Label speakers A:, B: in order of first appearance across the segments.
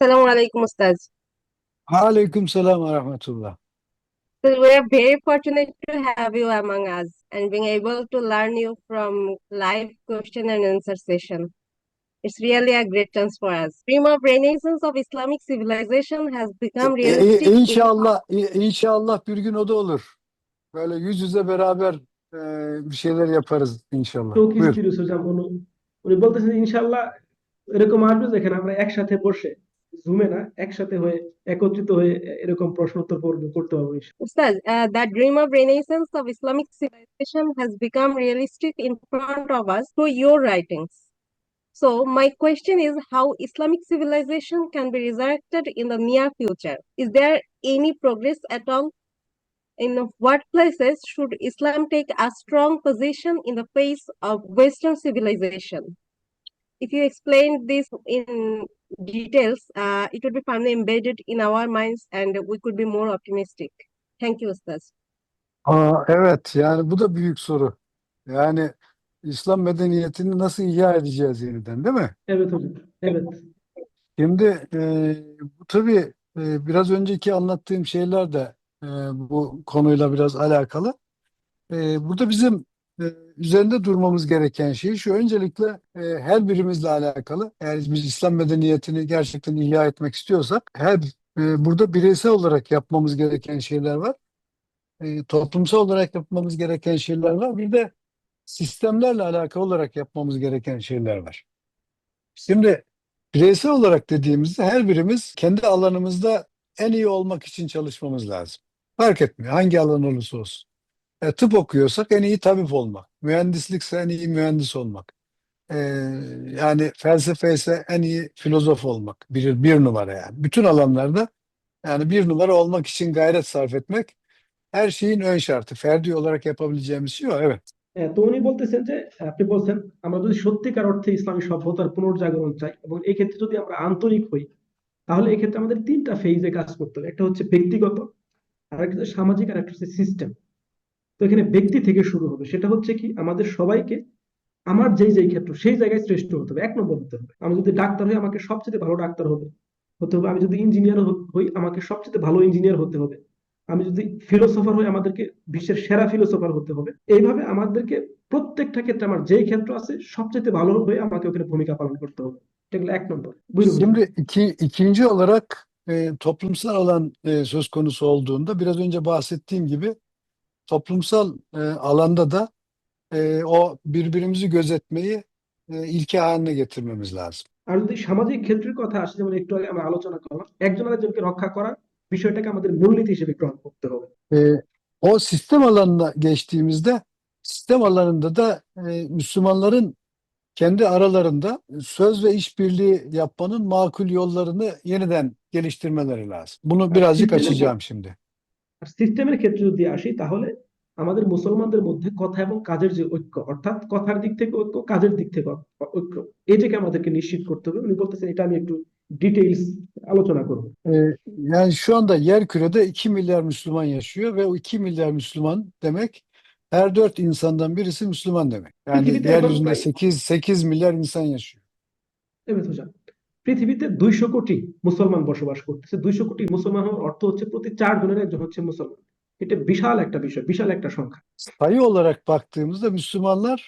A: Assalamu alaikum, Ustaz.
B: Aleyküm selam ve rahmetullah.
A: So we are very fortunate to have you among us and being able to learn you from live question and answer session. It's really a great chance for us. Dream of renaissance of Islamic civilization has become
B: E- e-
A: realistic. in-
B: İnşallah, i- inşallah bir gün o da olur. Böyle yüz yüze beraber e, bir şeyler yaparız inşallah.
C: চৌকি
B: Buyur.
C: স্টিরিওস হচ্ছে উনি উনি বলতেছেন ইনশাল্লাহ এরকম আসবে যেখানে আমরা একসাথে বসে জুমে না একসাথে হয়ে একত্রিত হয়ে এরকম প্রশ্ন উত্তর করতে পারব ইনশাল্লাহ।
A: Ustaz, uh, that dream of renaissance of Islamic civilization has become realistic in front of us through your writings. So my question is how Islamic civilization can be resurrected in the near future. Is there any progress at all? In what places should Islam take a strong position in the face of Western civilization? If you explain this in details, uh, it would be firmly embedded in our minds and we could be more optimistic. Thank you, Ustaz.
B: Aa, evet yani bu da büyük soru. Yani İslam medeniyetini nasıl ihya edeceğiz yeniden değil mi?
C: Evet hocam. Evet.
B: Şimdi e, bu tabii e, biraz önceki anlattığım şeyler de e, bu konuyla biraz alakalı. E, burada bizim üzerinde durmamız gereken şey şu. Öncelikle e, her birimizle alakalı. Eğer biz İslam medeniyetini gerçekten ihya etmek istiyorsak her e, burada bireysel olarak yapmamız gereken şeyler var. E, toplumsal olarak yapmamız gereken şeyler var. Bir de sistemlerle alakalı olarak yapmamız gereken şeyler var. Şimdi bireysel olarak dediğimizde her birimiz kendi alanımızda en iyi olmak için çalışmamız lazım. Fark etmiyor hangi alan olursa olsun. E, tıp okuyorsak en iyi tabip olmak. Mühendislikse en iyi mühendis olmak. E, yani felsefe ise en iyi filozof olmak. Bir, bir numara yani. Bütün alanlarda yani bir numara olmak için gayret sarf etmek her şeyin ön şartı. Ferdi olarak yapabileceğimiz şey o. Evet.
C: হ্যাঁ, তো উনি বলতেছেন যে আপনি বলছেন আমরা যদি সত্যিকার অর্থে ইসলামী সভ্যতার পুনর্জাগরণ চাই এবং এই ক্ষেত্রে যদি আমরা আন্তরিক হই তাহলে এই ক্ষেত্রে আমাদের তিনটা ফেজে কাজ করতে হবে একটা হচ্ছে ব্যক্তিগত আর একটা হচ্ছে সামাজিক আর একটা হচ্ছে সিস্টেম তো এখানে ব্যক্তি থেকে শুরু হবে। সেটা হচ্ছে কি আমাদের সবাইকে আমার যেই যেই ক্ষেত্র সেই জায়গায় শ্রেষ্ঠ হতে হবে এক নম্বর হতে হবে। আমি যদি ডাক্তার হই আমাকে সবচেয়ে ভালো ডাক্তার হবে হতে হবে। আমি যদি ইঞ্জিনিয়ার হই আমাকে সবচেয়ে ভালো ইঞ্জিনিয়ার হতে হবে। আমি যদি ফিলোসোফার হই আমাদেরকে বিশ্বের সেরা ফিলোসোফার হতে হবে। এইভাবে আমাদেরকে প্রত্যেকটা ক্ষেত্রে আমার যেই ক্ষেত্র আছে সবচেয়ে ভালো হয়ে আমাকে ওখানে ভূমিকা পালন করতে হবে.
B: Şimdi iki, ikinci olarak e, toplumsal alan e, söz konusu olduğunda biraz önce bahsettiğim gibi toplumsal e, alanda da e, o birbirimizi gözetmeyi e, ilke haline getirmemiz lazım.
C: আর যদি সামাজিক ক্ষেত্রের কথা আসে যেমন একটু আগে আমরা আলোচনা করলাম একজন আরেকজনকে রক্ষা করার বিষয়টাকে আমাদের মূলনীতি হিসেবে গ্রহণ করতে হবে
B: E, o sistem alanına geçtiğimizde sistem alanında da e, Müslümanların kendi aralarında söz ve işbirliği yapmanın makul yollarını yeniden geliştirmeleri lazım. Bunu birazcık
C: sisteme-
B: açacağım şimdi.
C: আর সিস্টেমের ক্ষেত্রে যদি আসি তাহলে আমাদের মুসলমানদের মধ্যে কথা এবং কাজের যে ঐক্য অর্থাৎ কথার দিক থেকে ঐক্য কাজের দিক থেকে ঐ- ঐক্য এটাকে আমাদেরকে নিশ্চিত করতে হবে উনি বলতেছেন এটা আমি একটু ডিটেইলস আলোচনা করবো
B: Ee, yani şu anda yer kürede 2 milyar Müslüman yaşıyor ve o 2 milyar Müslüman demek her 4 insandan birisi Müslüman demek. Yani
C: Peki bir de
B: yeryüzünde
C: bak-
B: 8 8 milyar insan yaşıyor.
C: Evet hocam পৃথিবীতে দুইশো কোটি মুসলমান বসবাস করতেছে দুইশো কোটি মুসলমান হওয়ার অর্থ হচ্ছে প্রতি চার জনের একজন হচ্ছে মুসলমান এটা বিশাল একটা বিষয় বিশাল একটা সংখ্যা
B: Sayı olarak baktığımızda Müslümanlar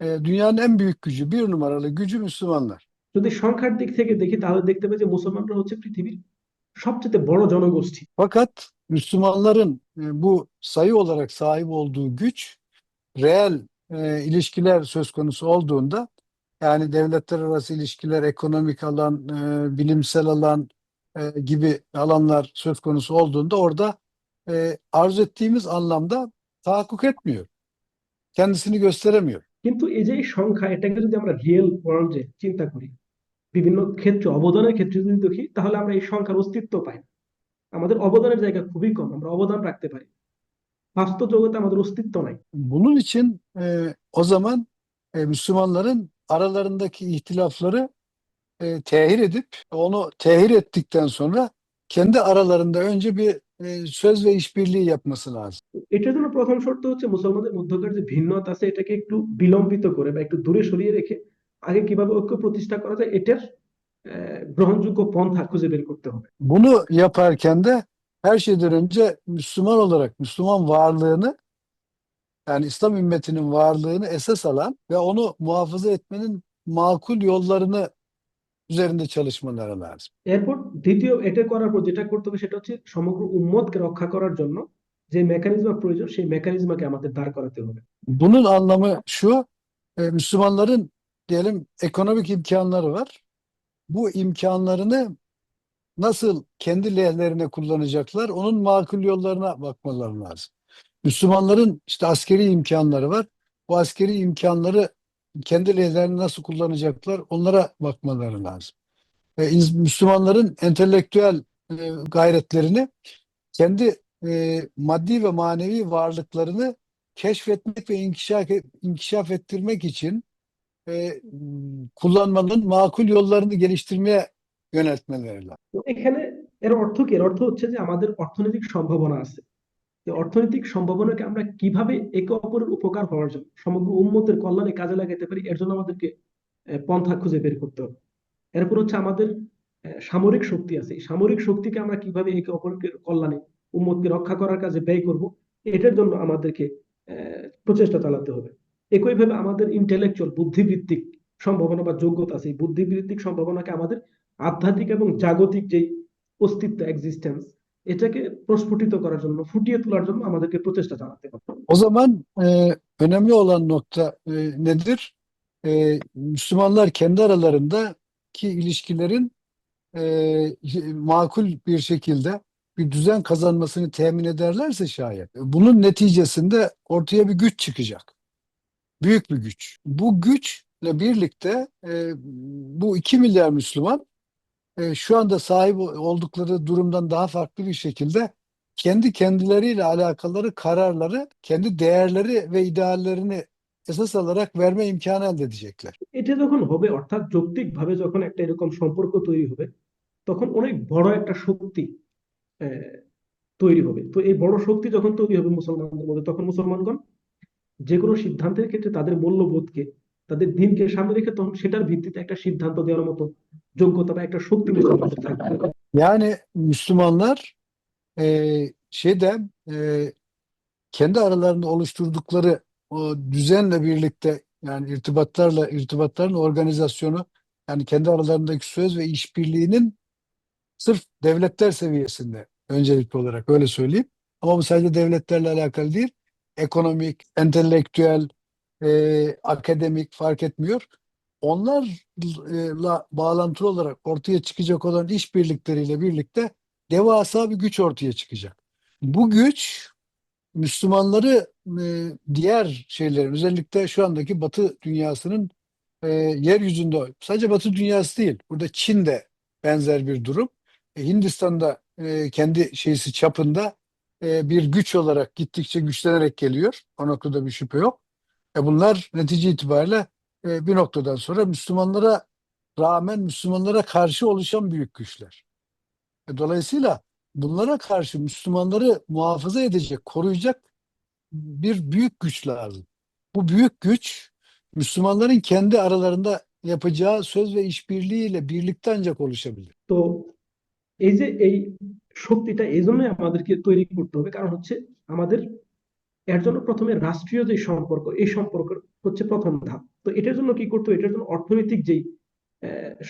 B: e, dünyanın en büyük gücü, bir numaralı gücü Müslümanlar.
C: যদি সংখ্যার দিক থেকে দেখি তাহলে দেখতে পাই যে মুসলমানরা হচ্ছে পৃথিবীর সবচেয়ে বড় জনগোষ্ঠী
B: Fakat Müslümanların e, bu sayı olarak sahip olduğu güç reel e, ilişkiler söz konusu olduğunda yani devletler arası ilişkiler, ekonomik alan, e, bilimsel alan e, gibi alanlar söz konusu olduğunda orada e, arzu ettiğimiz anlamda tahakkuk etmiyor. Kendisini gösteremiyor.
C: কিন্তু এই যে এই সংখ্যা এটাকে যদি আমরা রিয়েল ওয়ার্ল্ডে চিন্তা করি বিভিন্ন ক্ষেত্রে অবদানের ক্ষেত্রে যদি দেখি তাহলে আমরা এই সংখ্যার অস্তিত্ব পাই না। আমাদের অবদানের জায়গা খুবই কম আমরা অবদান রাখতে পারি বাস্তব জগতে আমাদের অস্তিত্ব নাই
B: Bunun için e, o zaman e, Müslümanların aralarındaki ihtilafları e, tehir edip onu tehir ettikten sonra kendi aralarında önce bir e, söz ve işbirliği yapması lazım.
C: এটার জন্য প্রথম শর্ত হচ্ছে মুসলমানদের মধ্যকার যে ভিন্নতা আছে এটাকে একটু বিলম্বিত করে বা একটু দূরে সরিয়ে রেখে আগে কিভাবে ঐক্য প্রতিষ্ঠা করা যায় এটার আহ, গ্রহণযোগ্য পন্থা খুঁজে বের করতে হবে
B: Bunu yaparken de her şeyden önce Müslüman olarak Müslüman varlığını yani İslam ümmetinin varlığını esas alan ve onu muhafaza etmenin makul yollarını üzerinde çalışmaları lazım.
C: এরপর দ্বিতীয় এটা করার পর যেটা করতে হবে সেটা হচ্ছে সমগ্র উম্মতকে রক্ষা করার জন্য যে মেকানিজম প্রয়োজন সেই মেকানিজমকে আমাদের দাঁড় করাতে হবে
B: Bunun anlamı şu, e, Müslümanların diyelim ekonomik imkanları var. Bu imkanlarını nasıl kendi lehlerine kullanacaklar, onun makul yollarına bakmaları lazım. Müslümanların işte askeri imkanları var. Bu askeri imkanları kendi lehlerine nasıl kullanacaklar, onlara bakmaları lazım. E, ins- Müslümanların entelektüel e, gayretlerini kendi e, maddi ve manevi varlıklarını keşfetmek ve inkişaf, inkişaf ettirmek için e, kullanmanın makul yollarını geliştirmeye yöneltmeleri lazım.
C: তো এখানে এর অর্থ কি এর অর্থ হচ্ছে যে আমাদের অর্থনৈতিক সম্ভাবনা আছে এই অর্থনৈতিক সম্ভাবনাকে আমরা কীভাবে একে অপরের উপকার হওয়ার জন্য, সমগ্র উম্মতের কল্যাণে কাজে লাগাতে পারি, এর জন্য আমাদেরকে পন্থা খুঁজে বের করতে হবে। এরপর হচ্ছে আমাদের সামরিক শক্তি আছে। এই সামরিক শক্তিকে আমরা কীভাবে একে অপরের কল্যাণে, উম্মতকে রক্ষা করার কাজে ব্যয় করব, এটার জন্য আমাদেরকে প্রচেষ্টা চালাতে হবে। একইভাবে আমাদের ইন্টেলেকচুয়াল বুদ্ধিবৃত্তিক সম্ভাবনা বা যোগ্যতা আছে। এই বুদ্ধিবৃত্তিক সম্ভাবনাকে আমাদের আধ্যাত্মিক এবং জাগতিক যে অস্তিত্ব এক্সিস্টেন্স এটাকে প্রস্ফুটিত করার জন্য ফুটিয়ে তোলার জন্য আমাদেরকে প্রচেষ্টা চালাতে হবে
B: O zaman e, önemli olan nokta e, nedir? E, Müslümanlar kendi aralarındaki ilişkilerin e, makul bir şekilde bir düzen kazanmasını temin ederlerse şayet bunun neticesinde ortaya bir güç çıkacak. Büyük bir güç. Bu güçle birlikte e, bu 2 milyar Müslüman e, şu anda sahip oldukları durumdan daha farklı bir şekilde kendi kendileriyle alakaları kararları, kendi değerleri ve ideallerini esas alarak verme imkanı elde edecekler.
C: এটা যখন হবে অর্থাৎ যৌক্তিক ভাবে যখন একটা এরকম সম্পর্ক তৈরি হবে তখন অনেক বড় একটা শক্তি আহ, তৈরি হবে তো এই বড় শক্তি যখন তৈরি হবে মুসলমানদের মধ্যে তখন মুসলমানগণ যে কোনো সিদ্ধান্তের ক্ষেত্রে তাদের মূল্যবোধকে তাদের দিনকে সামনে রেখে তখন সেটার ভিত্তিতে একটা সিদ্ধান্ত দেওয়ার মতো যোগ্যতা বা একটা শক্তি মুসলমানদের থাকবে
B: Yani Müslümanlar e, şeyde e, kendi aralarında oluşturdukları o düzenle birlikte yani irtibatlarla irtibatların organizasyonu yani kendi aralarındaki söz ve işbirliğinin sırf devletler seviyesinde öncelikli olarak öyle söyleyeyim. Ama bu sadece devletlerle alakalı değil. Ekonomik, entelektüel, e, akademik fark etmiyor. Onlarla bağlantılı olarak ortaya çıkacak olan işbirlikleriyle birlikte devasa bir güç ortaya çıkacak. Bu güç Müslümanları e, diğer şeylerin özellikle şu andaki Batı dünyasının e, yeryüzünde sadece Batı dünyası değil. Burada Çin de benzer bir durum. E, Hindistan'da e, kendi şeysi çapında e, bir güç olarak gittikçe güçlenerek geliyor. O noktada bir şüphe yok. E, bunlar netice itibariyle e, bir noktadan sonra Müslümanlara rağmen Müslümanlara karşı oluşan büyük güçler. E, dolayısıyla bunlara karşı Müslümanları muhafaza edecek, koruyacak bir büyük güç lazım. Bu büyük güç Müslümanların kendi aralarında yapacağı söz ve işbirliğiyle birlikte ancak oluşabilir.
C: তো এই যে এই শক্তিটা এই জন্যই আমাদেরকে তৈরি করতে হবে কারণ হচ্ছে আমাদের এর জন্য প্রথমে রাষ্ট্রীয় যে সম্পর্ক, এই সম্পর্ক হচ্ছে প্রথম ধাপ। তো এটার জন্য কি করতে হবে? এটার জন্য অর্থনৈতিক যেই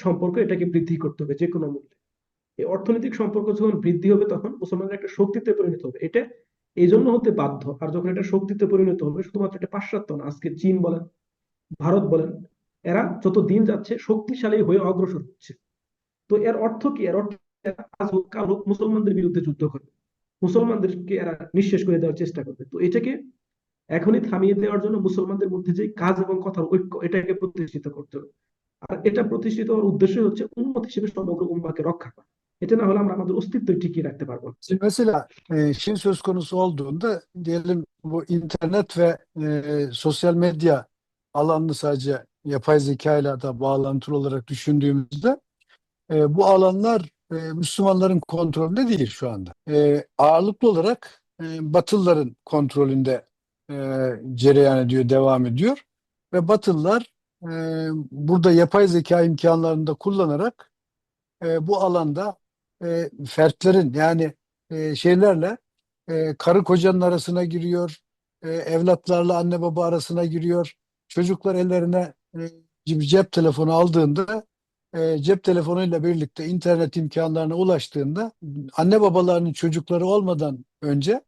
C: সম্পর্ক, এটাকে বৃদ্ধি করতে হবে যে কোনো মূল্যে। এই অর্থনৈতিক সম্পর্ক যখন বৃদ্ধি হবে তখন মুসলমানরা একটা শক্তিতে পরিণত হবে। এটা এই জন্য হতে বাধ্য। আর যখন এটা শক্তিতে পরিণত হবে, শুধুমাত্র এটা পাশ্চাত্য না, আজকে চীন বলেন, ভারত বলেন, এরা যত দিন যাচ্ছে শক্তিশালী হয়ে অগ্রসর হচ্ছে। তো এর অর্থ কি? এর অর্থ আজ হোক, কাল হোক, মুসলমানদের বিরুদ্ধে যুদ্ধ করবে মুসলমানদেরকে এরা নিঃশেষ করে দেওয়ার চেষ্টা করবে তো এটাকে এখনই থামিয়ে দেওয়ার জন্য মুসলমানদের মধ্যে যে কাজ এবং কথার ঐক্য এটাকে প্রতিষ্ঠিত করতে হবে আর এটা প্রতিষ্ঠিত হওয়ার উদ্দেশ্য হচ্ছে উন্মত হিসেবে সমগ্র উম্মাকে রক্ষা করা এটা না হলে আমরা আমাদের অস্তিত্ব টিকিয়ে রাখতে পারবো না
B: Şimdi mesela e, Çin söz konusu olduğunda diyelim bu internet ve e, sosyal medya alanını sadece yapay zeka ile da bağlantılı olarak düşündüğümüzde e, bu alanlar e, Müslümanların kontrolünde değil şu anda. E, ağırlıklı olarak e, Batılıların kontrolünde e, cereyan ediyor, devam ediyor ve Batılılar e, burada yapay zeka imkanlarını da kullanarak e, bu alanda e, fertlerin yani e, şeylerle e, karı kocanın arasına giriyor, e, evlatlarla anne baba arasına giriyor. Çocuklar ellerine e, cep telefonu aldığında e, cep telefonuyla birlikte internet imkanlarına ulaştığında anne babalarının çocukları olmadan önce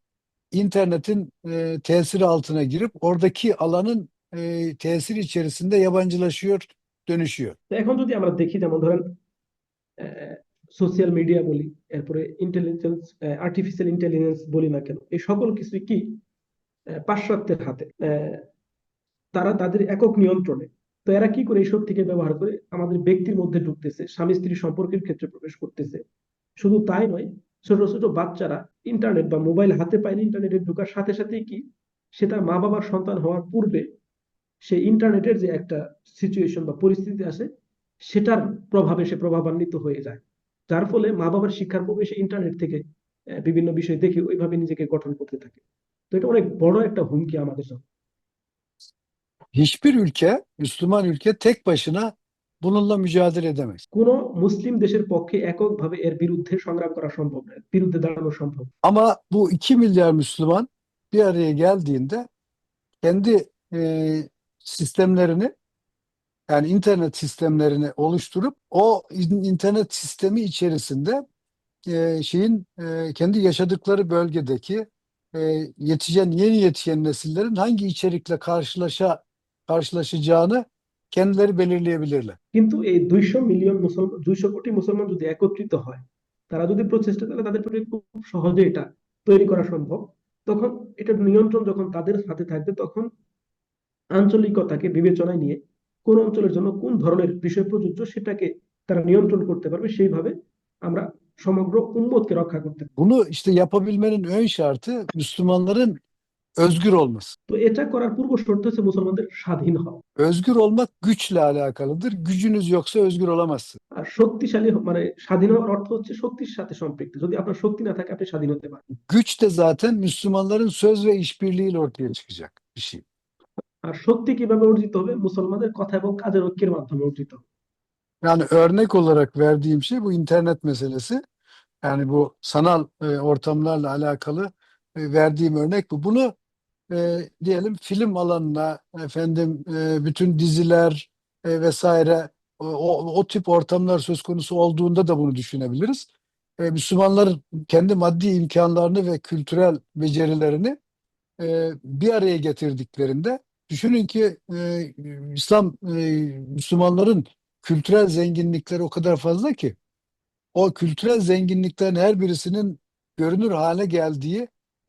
B: internetin e, tesiri altına girip oradaki alanın e, tesiri içerisinde yabancılaşıyor, dönüşüyor.
C: তো এখন যদি আমরা দেখি যেমন ধরেন social media বলি এরপরে intelligence artificial intelligence বলি না কেন এই সকল কিছু কি আহ, পাশ্চাত্যের হাতে আহ, তারা তাদের একক নিয়ন্ত্রণে তো এরা কি করে এই শক্তিকে ব্যবহার করে আমাদের ব্যক্তির মধ্যে ঢুকতেছে, স্বামী স্ত্রী সম্পর্কের ক্ষেত্রে প্রবেশ করতেছে। শুধু তাই নয়, ছোট ছোট বাচ্চারা ইন্টারনেট বা মোবাইল হাতে পাইলে ইন্টারনেটে ঢোকার সাথে সাথেই কি সে তার মা বাবার সন্তান হওয়ার পূর্বে সে ইন্টারনেটের যে একটা সিচুয়েশন বা পরিস্থিতি আসে সেটার প্রভাবে সে প্রভাবান্বিত হয়ে যায়। যার ফলে মা বাবার শিক্ষার পূর্বে সে ইন্টারনেট থেকে বিভিন্ন বিষয় দেখে ওইভাবে নিজেকে গঠন করতে থাকে। তো এটা অনেক বড় একটা হুমকি আমাদের জন্য।
B: Hiçbir ülke, Müslüman ülke tek başına bununla mücadele edemez.
C: কোনো মুসলিম দেশের পক্ষে এককভাবে এর বিরুদ্ধে সংগ্রাম করা সম্ভব নয় বিরুদ্ধে দাঁড়ানো সম্ভব
B: Ama bu 2 milyar Müslüman bir araya geldiğinde kendi e, sistemlerini yani internet sistemlerini oluşturup o in- internet sistemi içerisinde e, şeyin e, kendi yaşadıkları bölgedeki e, yetişen yeni yetişen nesillerin hangi içerikle karşılaşa karşılaşacağını kendileri belirleyebilirler.
C: কিন্তু এই দুইশো মিলিয়ন মুসলমান দুইশো কোটি মুসলমান যদি একত্রিত হয় তারা যদি প্রচেষ্টা চালায় তাদের পক্ষে খুব সহজে এটা তৈরি করা সম্ভব তখন এটার নিয়ন্ত্রণ যখন তাদের হাতে থাকবে তখন আঞ্চলিকতাকে বিবেচনায় নিয়ে কোন অঞ্চলের জন্য কোন ধরনের বিষয় প্রযোজ্য সেটাকে তারা নিয়ন্ত্রণ করতে পারবে সেইভাবে আমরা সমগ্র উম্মতকে রক্ষা করতে
B: Bunu işte yapabilmenin ön şartı Müslümanların özgür olması.
C: তো এটা করার পূর্ব শর্ত হচ্ছে মুসলমানদের স্বাধীন হওয়া
B: Özgür olmak güçle alakalıdır. Gücünüz yoksa özgür olamazsınız.
C: আর শক্তিশালী হ- মানে স্বাধীন হওয়ার অর্থ হচ্ছে শক্তির সাথে সম্পৃক্ত যদি আপনার শক্তি না থাকে আপনি স্বাধীন hতে পারেন
B: Güç de zaten Müslümanların söz ve işbirliğiyle ortaya çıkacak bir şey.
C: আর শক্তি কিভাবে অর্জিত হবে মুসলমানদের কথা এবং কাজের ঐক্যের মাধ্যমে অর্জিত হবে
B: Yani örnek olarak verdiğim şey bu internet meselesi. Yani bu sanal e, ortamlarla alakalı e, verdiğim örnek bu. Bunu e, diyelim film alanına efendim e, bütün diziler e, vesaire o, o, o tip ortamlar söz konusu olduğunda da bunu düşünebiliriz. E, Müslümanların kendi maddi imkanlarını ve kültürel becerilerini e, bir araya getirdiklerinde düşünün ki e, İslam e, Müslümanların kültürel zenginlikleri o kadar fazla ki o kültürel zenginliklerin her birisinin görünür hale geldiği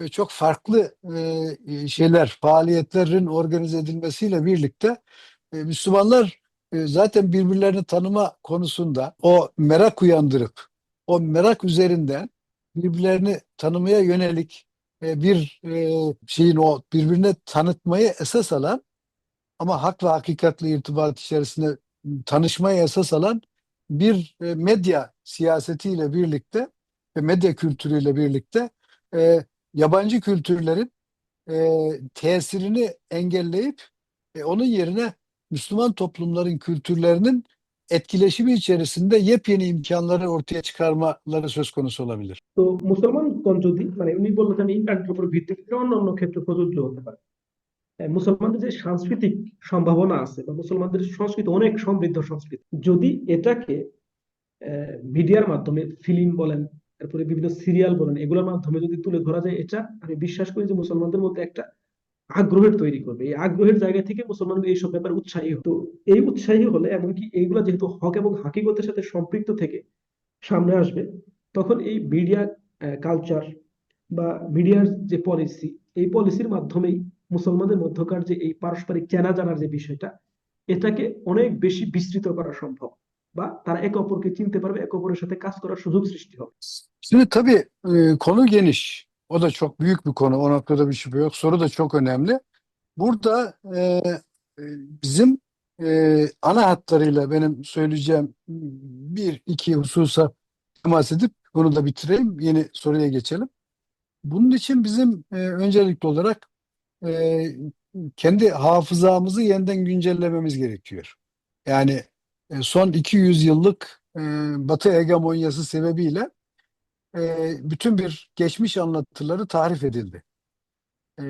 B: çok farklı e, şeyler, faaliyetlerin organize edilmesiyle birlikte e, Müslümanlar e, zaten birbirlerini tanıma konusunda o merak uyandırıp o merak üzerinden birbirlerini tanımaya yönelik e, bir e, şeyin o birbirine tanıtmayı esas alan ama hak ve hakikatle irtibat içerisinde tanışmaya esas alan bir e, medya siyasetiyle birlikte ve medya kültürüyle birlikte e, yabancı kültürlerin e, tesirini engelleyip e, onun yerine Müslüman toplumların kültürlerinin etkileşimi içerisinde yepyeni imkanları ortaya çıkarmaları söz konusu olabilir.
C: তো মুসলমানগণ যদি মানে উনি বললেন ইন্টারনেটের উপর ভিত্তি করে অন্য অন্য ক্ষেত্রে প্রযোজ্য হতে পারে আহ, মুসলমানদের যে সাংস্কৃতিক সম্ভাবনা আছে বা মুসলমানদের সংস্কৃতি অনেক সমৃদ্ধ সংস্কৃতি যদি এটাকে মিডিয়ার মাধ্যমে ফিল্ম বলেন তারপরে বিভিন্ন সিরিয়াল বলেন, এগুলোর মাধ্যমে যদি তুলে ধরা যায়, এটা আমি বিশ্বাস করি যে মুসলমানদের মধ্যে একটা আগ্রহের তৈরি করবে। এই আগ্রহের জায়গা থেকে মুসলমানদের এইসব ব্যাপারে উৎসাহী হতো এই উৎসাহী হলে, এমনকি এইগুলা যেহেতু হক এবং হাকিকতের সাথে সম্পৃক্ত থেকে সামনে আসবে, তখন এই মিডিয়া কালচার বা মিডিয়ার যে পলিসি এই পলিসির মাধ্যমেই মুসলমানদের মধ্যকার যে এই পারস্পরিক চেনা জানার যে বিষয়টা, এটাকে অনেক বেশি বিস্তৃত করা সম্ভব। বা তারা একে অপরকে চিনতে পারবে একে অপরের সাথে কাজ করার সুযোগ সৃষ্টি হবে
B: Şimdi tabii e, konu geniş. O da çok büyük bir konu. O noktada bir şüphe yok. Soru da çok önemli. Burada e, e, bizim e, ana hatlarıyla benim söyleyeceğim bir iki hususa temas edip bunu da bitireyim. Yeni soruya geçelim. Bunun için bizim e, öncelikli olarak e, kendi hafızamızı yeniden güncellememiz gerekiyor. Yani e, son 200 yıllık e, Batı hegemonyası sebebiyle e, bütün bir geçmiş anlatıları tahrif edildi. E,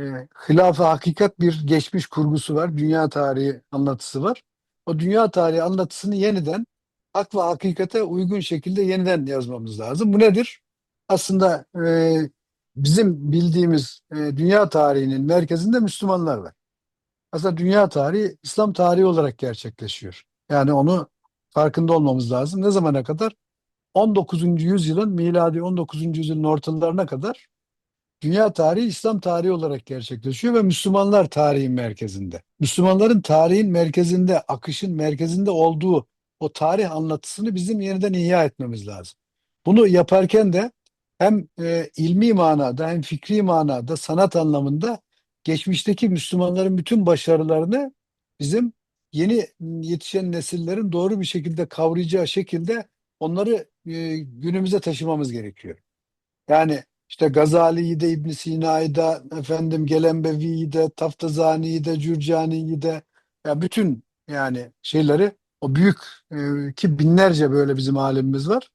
B: Hilaf-ı hakikat bir geçmiş kurgusu var. Dünya tarihi anlatısı var. O dünya tarihi anlatısını yeniden hak ve hakikate uygun şekilde yeniden yazmamız lazım. Bu nedir? Aslında e, bizim bildiğimiz e, dünya tarihinin merkezinde Müslümanlar var. Aslında dünya tarihi İslam tarihi olarak gerçekleşiyor. Yani onu farkında olmamız lazım. Ne zamana kadar? 19. yüzyılın miladi 19. yüzyılın ortalarına kadar dünya tarihi İslam tarihi olarak gerçekleşiyor ve Müslümanlar tarihin merkezinde. Müslümanların tarihin merkezinde, akışın merkezinde olduğu o tarih anlatısını bizim yeniden ihya etmemiz lazım. Bunu yaparken de hem e, ilmi manada hem fikri manada sanat anlamında geçmişteki Müslümanların bütün başarılarını bizim yeni yetişen nesillerin doğru bir şekilde kavrayacağı şekilde onları e, günümüze taşımamız gerekiyor. Yani işte Gazali'yi de İbn Sina'yı da efendim Gelenbevi'yi de Taftazani'yi de Cürcani'yi de ya bütün yani şeyleri o büyük e, ki binlerce böyle bizim alimimiz var.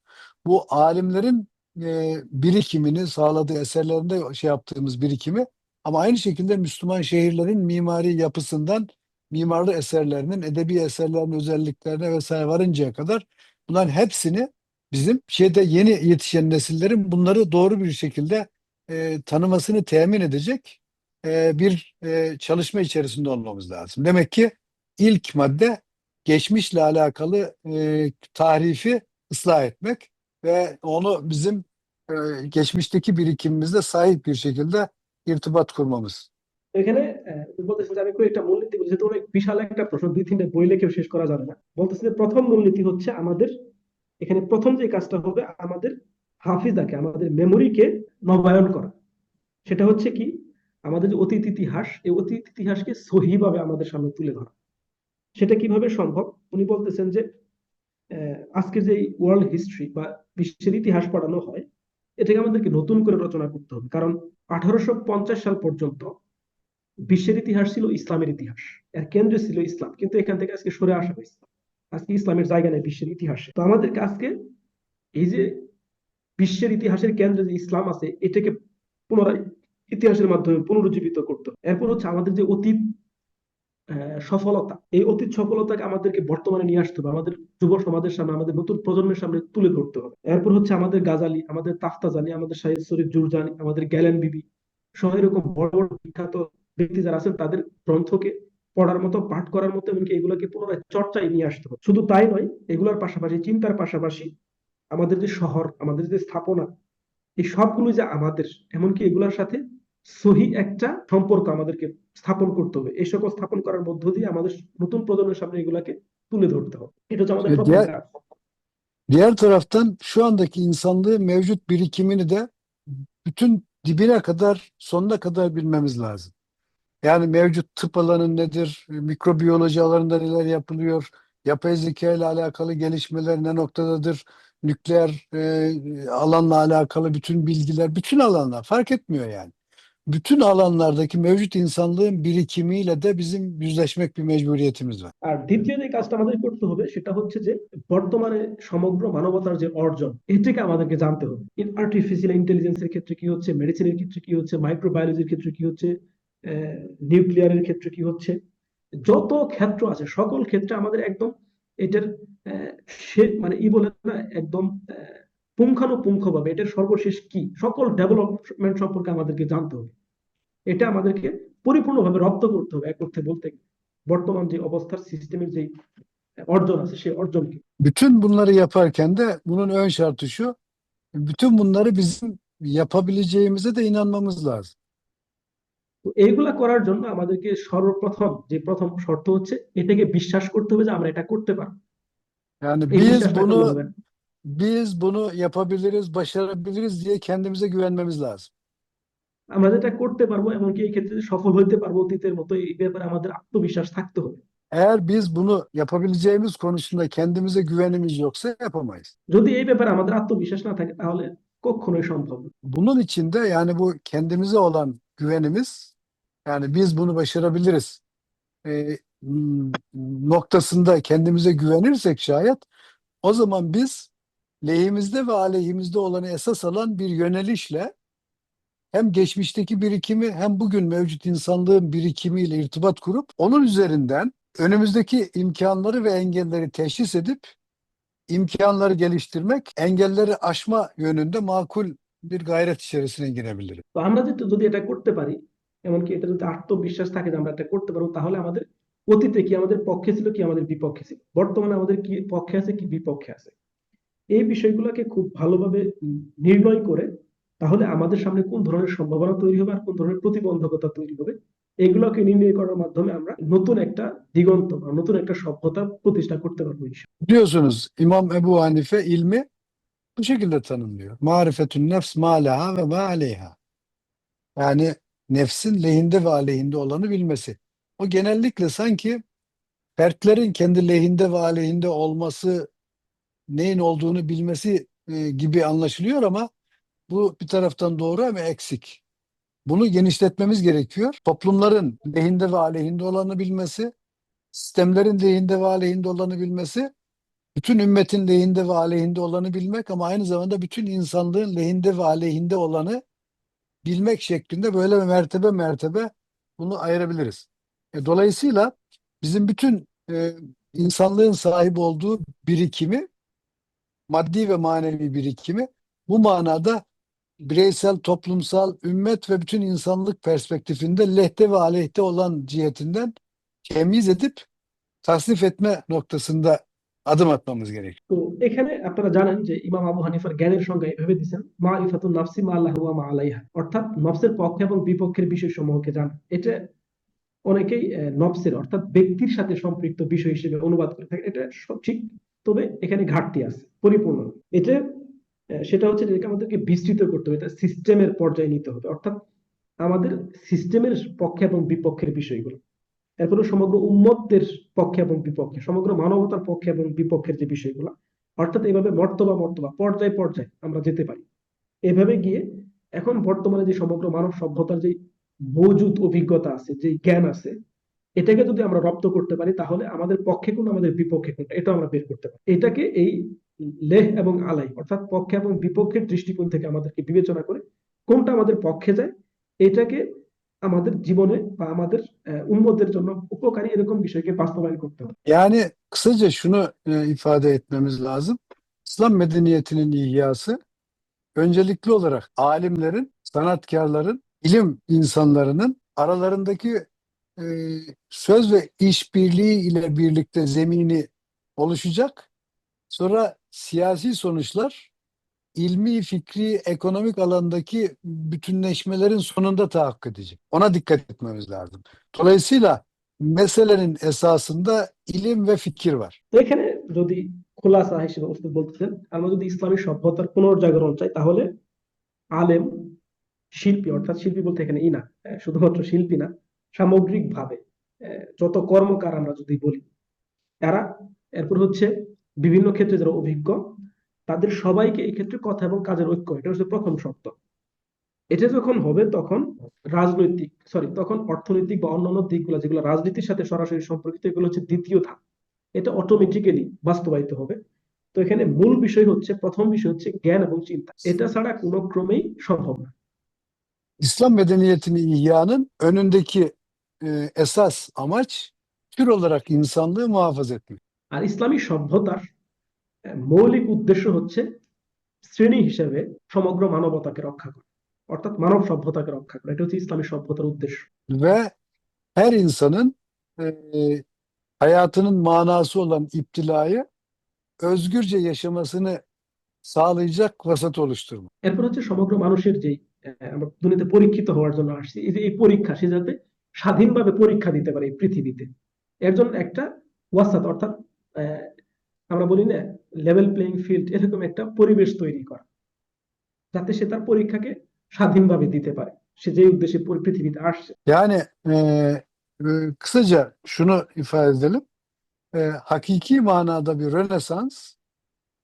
B: Bu alimlerin e, birikimini sağladığı eserlerinde şey yaptığımız birikimi ama aynı şekilde Müslüman şehirlerin mimari yapısından mimarlı eserlerinin, edebi eserlerin özelliklerine vesaire varıncaya kadar bunların hepsini bizim şeyde yeni yetişen nesillerin bunları doğru bir şekilde e, tanımasını temin edecek e, bir e, çalışma içerisinde olmamız lazım. Demek ki ilk madde geçmişle alakalı e, tarifi ıslah etmek ve onu bizim e, geçmişteki birikimimizle sahip bir şekilde irtibat kurmamız.
C: এখানে আহ, বলতেছেন যে আমি কয়েকটা মূলনীতি বলছি অনেক বিশাল একটা প্রশ্ন দুই তিনটা বই লিখেও শেষ করা যাবে না। বলতেছে যে প্রথম মূলনীতি হচ্ছে আমাদের এখানে প্রথম যে কাজটা হবে আমাদের হাফিজাকে আমাদের মেমোরিকে নবায়ন করা। সেটা হচ্ছে কি আমাদের যে অতীত ইতিহাস এই অতীত ইতিহাসকে সহিভাবে আমাদের সামনে তুলে ধরা। সেটা কীভাবে সম্ভব? উনি বলতেছেন যে আজকের যে ওয়ার্ল্ড হিস্ট্রি বা বিশ্বের ইতিহাস পড়ানো হয় এটাকে আমাদেরকে নতুন করে রচনা করতে হবে। কারণ আঠারোশো পঞ্চাশ সাল পর্যন্ত বিশ্বের ইতিহাস ছিল ইসলামের ইতিহাস। এর কেন্দ্রে ছিল ইসলাম। কিন্তু এখান থেকে আজকে সরে আসা হয়েছে। আজকে ইসলামের জায়গা নেই বিশ্বের ইতিহাসে। তো আমাদেরকে আজকে এই যে বিশ্বের ইতিহাসের কেন্দ্রে যে ইসলাম আছে, এটাকে পুনরায় ইতিহাসের মাধ্যমে পুনরুজ্জীবিত করতে এরপর হচ্ছে আমাদের যে অতীত সফলতা, এই অতীত সফলতাকে আমাদেরকে বর্তমানে নিয়ে আসতে হবে। আমাদের যুব সমাজের সামনে, আমাদের নতুন প্রজন্মের সামনে তুলে ধরতে হবে। এরপর হচ্ছে আমাদের গাজালি, আমাদের তাফতাজানি আমাদের শাহিদ শরীফ জুরজানি, আমাদের গ্যালেন বিবি, সহ এরকম বড় বড় বিখ্যাত ব্যক্তি যারা আছেন তাদের গ্রন্থকে পড়ার মতো পাঠ করার মতো এমনকি এগুলোকে পুনরায় চর্চায় নিয়ে আসতে হবে। শুধু তাই নয় এগুলোর পাশাপাশি চিন্তার পাশাপাশি আমাদের যে শহর আমাদের যে স্থাপনা এই সবগুলো যে আমাদের এমনকি এগুলোর সাথে সহি একটা সম্পর্ক আমাদেরকে স্থাপন করতে হবে। এই সকল স্থাপন করার মধ্য দিয়ে আমাদের নতুন প্রজন্মের সামনে এগুলাকে তুলে ধরতে হবে। এটা হচ্ছে আমাদের
B: diğer- taraftan şu andaki insanlığın mevcut birikimini de bütün dibine kadar, sonuna kadar bilmemiz lazım. Yani mevcut tıp alanı nedir, mikrobiyoloji alanında neler yapılıyor, yapay zeka ile alakalı gelişmeler ne noktadadır, nükleer e, alanla alakalı bütün bilgiler, bütün alanlar fark etmiyor yani. Bütün alanlardaki mevcut insanlığın birikimiyle de bizim yüzleşmek bir mecburiyetimiz var.
C: আর দ্বিতীয় যে কাজটা আমাদের করতে হবে সেটা হচ্ছে যে বর্তমানে সমগ্র মানবতার যে অর্জন এটাকে আমাদেরকে জানতে হবে আর্টিফিশিয়াল ইন্টেলিজেন্সের ক্ষেত্রে কি হচ্ছে মেডিসিনের ক্ষেত্রে কি হচ্ছে মাইক্রোবায়োলজির ক্ষেত্রে কি হচ্ছে নিউক্লিয়ারের ক্ষেত্রে কি হচ্ছে? যত ক্ষেত্র আছে সকল ক্ষেত্রে আমাদের একদম এটার মানে ই বলে না একদম আহ, পুঙ্খানুপুঙ্খভাবে এটার সর্বশেষ কি? সকল ডেভেলপমেন্ট সম্পর্কে আমাদেরকে জানতে হবে। এটা আমাদেরকে পরিপূর্ণভাবে রপ্ত করতে হবে এক অর্থে বলতে গেলে। বর্তমান যে অবস্থার সিস্টেমের যে অর্জন আছে সেই অর্জনকে।
B: Bütün bunları yaparken de bunun ön şartı şu, bütün bunları bizim yapabileceğimize de inanmamız lazım.
C: তো এইগুলা করার জন্য আমাদেরকে সর্বপ্রথম যে প্রথম শর্ত হচ্ছে এটাকে বিশ্বাস করতে হবে যে আমরা এটা করতে পারবো
B: Yani
C: এই
B: biz
C: বিশ্বাসটা
B: bunu
C: করতে হবে।
B: biz bunu yapabiliriz, başarabiliriz diye kendimize güvenmemiz lazım.
C: আমরা যেটা করতে পারবো এমনকি এই ক্ষেত্রে সফল হইতে পারবো অতীতের মতো এই ব্যাপারে আমাদের আত্মবিশ্বাস থাকতে হবে
B: Eğer biz bunu yapabileceğimiz konusunda kendimize güvenimiz yoksa yapamayız.
C: যদি এই ব্যাপারে আমাদের আত্মবিশ্বাস না থাকে তাহলে কখনোই সম্ভব না
B: Bunun için de yani bu kendimize olan güvenimiz yani biz bunu başarabiliriz e, m, noktasında kendimize güvenirsek şayet O zaman biz lehimizde ve aleyhimizde olanı esas alan bir yönelişle hem geçmişteki birikimi hem bugün mevcut insanlığın birikimiyle irtibat kurup onun üzerinden önümüzdeki imkanları ve engelleri teşhis edip imkanları geliştirmek, engelleri aşma yönünde makul bir gayret içerisine girebiliriz.
C: তো আমরা যদি যদি এটা করতে পারি এমনকি এটা যদি আত্মবিশ্বাস থাকে যে আমরা এটা করতে পারব, তাহলে আমাদের অতীতে কি আমাদের পক্ষে ছিল কি আমাদের বিপক্ষে ছিল বর্তমানে আমাদের কি পক্ষে আছে কি বিপক্ষে আছে এই বিষয়গুলোকে খুব ভালোভাবে নির্ণয় করে তাহলে আমাদের সামনে কোন ধরনের সম্ভাবনা তৈরি হবে আর কোন ধরনের প্রতিবন্ধকতা তৈরি হবে, এগুলোকে নির্ণয় করার মাধ্যমে আমরা নতুন একটা দিগন্ত বা নতুন একটা সভ্যতা প্রতিষ্ঠা করতে পারব।
B: Biliyorsunuz İmam Ebu Hanife ilmi bu şekilde tanımlıyor. Marifetün nefs ma leha ve ma aleyha. Yani nefsin lehinde ve aleyhinde olanı bilmesi. O genellikle sanki fertlerin kendi lehinde ve aleyhinde olması neyin olduğunu bilmesi e, gibi anlaşılıyor ama bu bir taraftan doğru ama eksik. Bunu genişletmemiz gerekiyor. Toplumların lehinde ve aleyhinde olanı bilmesi, sistemlerin lehinde ve aleyhinde olanı bilmesi, bütün ümmetin lehinde ve aleyhinde olanı bilmek ama aynı zamanda bütün insanlığın lehinde ve aleyhinde olanı bilmek şeklinde böyle mertebe mertebe bunu ayırabiliriz. E, dolayısıyla bizim bütün e, insanlığın sahip olduğu birikimi, maddi ve manevi birikimi bu manada bireysel, toplumsal, ümmet ve bütün insanlık perspektifinde lehte ve aleyhte olan cihetinden temiz edip tasnif etme noktasında adım atmamız gerekiyor.
C: তো এখানে আপনারা জানেন যে ইমাম আবু হানিফার জ্ঞানের সংজ্ঞা এভাবে দিচ্ছেন মা ইফাতুন নাফসি মা আল্লাহ ওয়া মা আলাইহা। অর্থাৎ নফসের পক্ষে এবং বিপক্ষের বিষয় সমূহকে জানা এটা অনেকেই নফসের অর্থাৎ ব্যক্তির সাথে সম্পৃক্ত বিষয় হিসেবে অনুবাদ করে থাকে। এটা সব ঠিক, তবে এখানে ঘাটতি আছে, পরিপূর্ণ। এটা সেটা হচ্ছে যেটাকে আমাদেরকে বিস্তৃত করতে হবে, এটা সিস্টেমের পর্যায়ে নিতে হবে। অর্থাৎ আমাদের সিস্টেমের পক্ষে এবং বিপক্ষের বিষয়গুলো। এরপরে সমগ্র উম্মতের পক্ষে এবং বিপক্ষে, সমগ্র মানবতার পক্ষে এবং বিপক্ষের যে বিষয়গুলো, অর্থাৎ এইভাবে মর্তবা মর্তবা, পর্যায়ে পর্যায়ে আমরা যেতে পারি। এভাবে গিয়ে এখন বর্তমানে যে সমগ্র মানব সভ্যতার যে মজুদ অভিজ্ঞতা আছে, যে জ্ঞান আছে, এটাকে যদি আমরা রপ্ত করতে পারি, তাহলে আমাদের পক্ষে কোন, আমাদের বিপক্ষে কোনটা, এটা আমরা বের করতে পারি। এটাকে এই লেহ এবং আলাই, অর্থাৎ পক্ষে এবং বিপক্ষের দৃষ্টিকোণ থেকে আমাদেরকে বিবেচনা করে কোনটা আমাদের পক্ষে যায়, এটাকে আমাদের জীবনে বা আমাদের আহ, উম্মতের জন্য উপকারী এরকম বিষয়কে বাস্তবায়ন করতে হবে
B: Yani kısaca şunu e, ifade etmemiz lazım. İslam medeniyetinin ihyası öncelikli olarak alimlerin, sanatkarların, ilim insanlarının aralarındaki e, söz ve işbirliği ile birlikte zemini oluşacak. Sonra siyasi sonuçlar ilmi, fikri, ekonomik alandaki bütünleşmelerin sonunda tahakkuk edecek. Ona dikkat etmemiz lazım. Dolayısıyla meselenin esasında ilim ve fikir var.
C: তো এখানে যদি খোলাসা হিসেবে ওস্তাদ বলতেছেন আমরা যদি ইসলামী সভ্যতার পুনর্জাগরণ চাই তাহলে আলেম শিল্পী অর্থাৎ শিল্পী বলতে এখানে ইনা আহ, শুধুমাত্র শিল্পী না সামগ্রিক ভাবে যত কর্মকার আমরা যদি বলি এরা এরপর হচ্ছে বিভিন্ন ক্ষেত্রে যারা অভিজ্ঞ তাদের সবাইকে এই ক্ষেত্রে কথা এবং কাজের ঐক্য এটা হচ্ছে প্রথম শর্ত। এটা যখন হবে তখন রাজনৈতিক সরি তখন অর্থনৈতিক বা অন্যান্য দিকগুলো যেগুলো রাজনীতির সাথে সরাসরি সম্পর্কিত এগুলো হচ্ছে দ্বিতীয় ধাপ। এটা অটোমেটিক্যালি বাস্তবায়িত হবে। তো এখানে মূল বিষয় হচ্ছে প্রথম বিষয় হচ্ছে জ্ঞান এবং চিন্তা। এটা ছাড়া কোনো ক্রমেই সম্ভব না।
B: İslam medeniyetini ihyanın önündeki e, esas amaç tür olarak insanlığı muhafaza etmek.
C: আর ইসলামী সভ্যতার মৌলিক উদ্দেশ্য হচ্ছে শ্রেণি হিসেবে সমগ্র মানবতাকে রক্ষা করা অর্থাৎ মানব সভ্যতাকে রক্ষা করা। এটা হচ্ছে ইসলামী সভ্যতার উদ্দেশ্য।
B: her insanın e, hayatının manası olan iptilayı özgürce yaşamasını sağlayacak vasat oluşturmak.
C: এরপর হচ্ছে সমগ্র মানুষের যেই আহ, আমরা দুনিয়াতে পরীক্ষিত হওয়ার জন্য আসছি এই যে এই পরীক্ষা সে যাতে স্বাধীনভাবে পরীক্ষা দিতে পারে এই পৃথিবীতে। এর জন্য একটা ওয়াসাত অর্থাৎ আহ, আমরা বলি না লেভেল প্লেইং ফিল্ড এরকম একটা পরিবেশ তৈরি করা যাতে সে তার পরীক্ষাকে স্বাধীনভাবে দিতে পারে সে যে উদ্দেশ্যে পরি- পৃথিবীতে আসছে
B: Yani e, e, kısaca şunu ifade edelim. E, hakiki manada bir Rönesans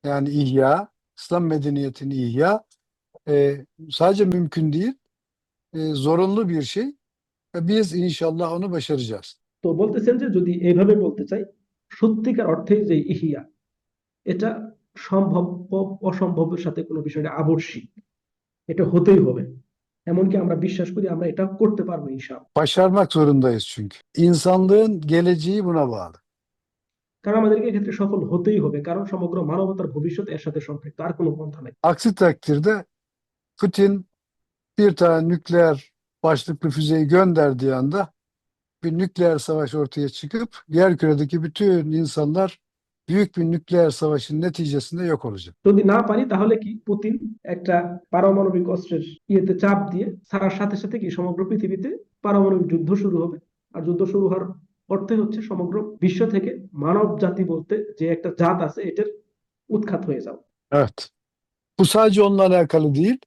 B: yani ihya, İslam medeniyetini ihya e, sadece mümkün değil, e, zorunlu bir şey ve biz inşallah onu başaracağız.
C: তো বলতেছেন যে যদি এইভাবে বলতে চাই সত্যিকার অর্থে যে ইহিয়া এটা সম্ভব অসম্ভবের সাথে কোনো বিষয়টা আবশ্যিক এটা হতেই হবে এমনকি আমরা বিশ্বাস করি আমরা এটা করতে পারবো ইনশাআল্লাহ
B: Başarmak zorundayız çünkü. İnsanlığın geleceği buna bağlı.
C: কারণ আমাদেরকে এক্ষেত্রে সফল হতেই হবে কারণ সমগ্র মানবতার ভবিষ্যৎ এর সাথে সম্পৃক্ত আর কোনো পন্থা নেই
B: Aksi takdirde Putin bir tane nükleer başlıklı füzeyi gönderdiği anda bir nükleer savaş ortaya çıkıp yerküredeki bütün insanlar büyük bir nükleer savaşın neticesinde yok olacak.
C: যদি না পারি তাহলে কি পুতিন একটা পারমাণবিক অস্ত্রের ইয়েতে চাপ দিয়ে ছাড়ার সাথে সাথে কি সমগ্র পৃথিবীতে পারমাণবিক যুদ্ধ শুরু হবে আর যুদ্ধ শুরু হওয়ার অর্থে হচ্ছে সমগ্র বিশ্ব থেকে মানব জাতি বলতে যে একটা জাত আছে এটার উৎখাত হয়ে যাও
B: Evet. Bu sadece onunla alakalı değil.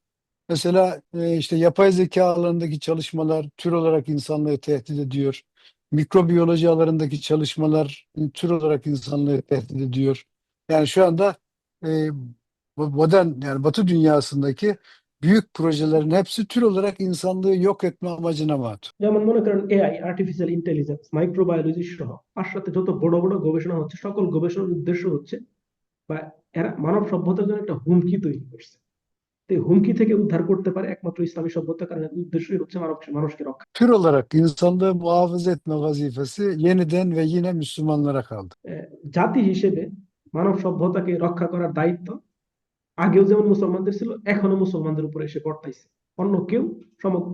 B: Mesela e, işte yapay zeka alanındaki çalışmalar tür olarak insanlığı tehdit ediyor. Mikrobiyoloji alanındaki çalışmalar e, tür olarak insanlığı tehdit ediyor. Yani şu anda e, bu modern yani Batı dünyasındaki büyük projelerin hepsi tür olarak insanlığı yok etme amacına matuf.
C: যেমন মনে করেন AI artificial intelligence microbiology সহ আর সাথে যত বড় বড় গবেষণা হচ্ছে সকল গবেষণার উদ্দেশ্য হচ্ছে বা এরা মানব সভ্যতার জন্য একটা হুমকি তৈরি করছে তো এই হুমকি থেকে উদ্ধার করতে পারে একমাত্র ইসলামী সভ্যতা কারণ। উদ্দেশ্যই হচ্ছে মানব মানুষকে রক্ষা।
B: Tür olarak insanlığı muhafaza etme vazifesi yeniden ve yine Müslümanlara kaldı.
C: জাতি হিসেবে মানব সভ্যতাকে রক্ষা করার দায়িত্ব আগেও যেমন মুসলমানদের ছিল এখনও মুসলমানদের উপরে এসে বর্তাইছে। অন্য কেউ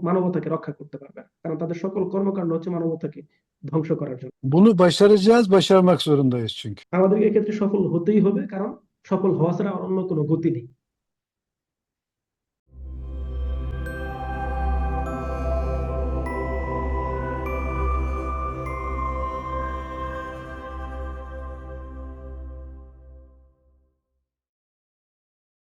C: মানবতাকে রক্ষা করতে পারবে না কারণ তাদের সকল কর্মকাণ্ড হচ্ছে মানবতাকে ধ্বংস করার জন্য।
B: Bunu başaracağız, başarmak zorundayız çünkü.
C: আমাদেরকে এক্ষেত্রে সফল হতেই হবে কারণ সফল হওয়া ছাড়া আর অন্য কোনো গতি নেই।